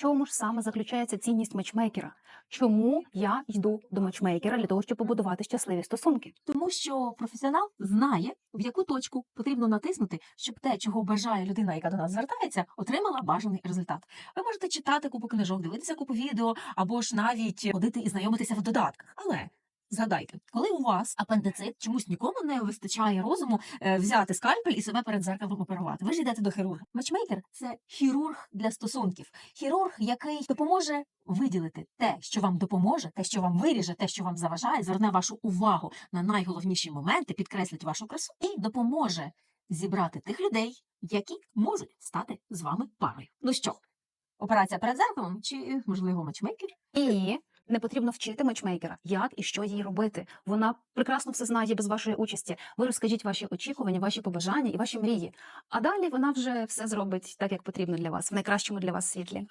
чому ж саме заключається цінність матчмейкера? Чому я йду до матчмейкера для того, щоб побудувати щасливі стосунки? Тому що професіонал знає, в яку точку потрібно натиснути, щоб те, чого бажає людина, яка до нас звертається, отримала бажаний результат. Ви можете читати купу книжок, дивитися купу відео або ж навіть ходити і знайомитися в додатках. Але згадайте, коли у вас апендицит, чомусь нікому не вистачає розуму е, взяти скальпель і себе перед зеркалом оперувати. Ви ж йдете до хірурга. Матчмейкер це хірург для стосунків, хірург, який допоможе виділити те, що вам допоможе, те, що вам виріже, те, що вам заважає, зверне вашу увагу на найголовніші моменти, підкреслить вашу красу і допоможе зібрати тих людей, які можуть стати з вами парою. Ну що, операція перед зеркалом чи можливо матчмейкер? І не потрібно вчити матчмейкера, як і що їй робити. Вона прекрасно все знає без вашої участі. Ви розкажіть ваші очікування, ваші побажання і ваші мрії. А далі вона вже все зробить так, як потрібно для вас, в найкращому для вас світлі.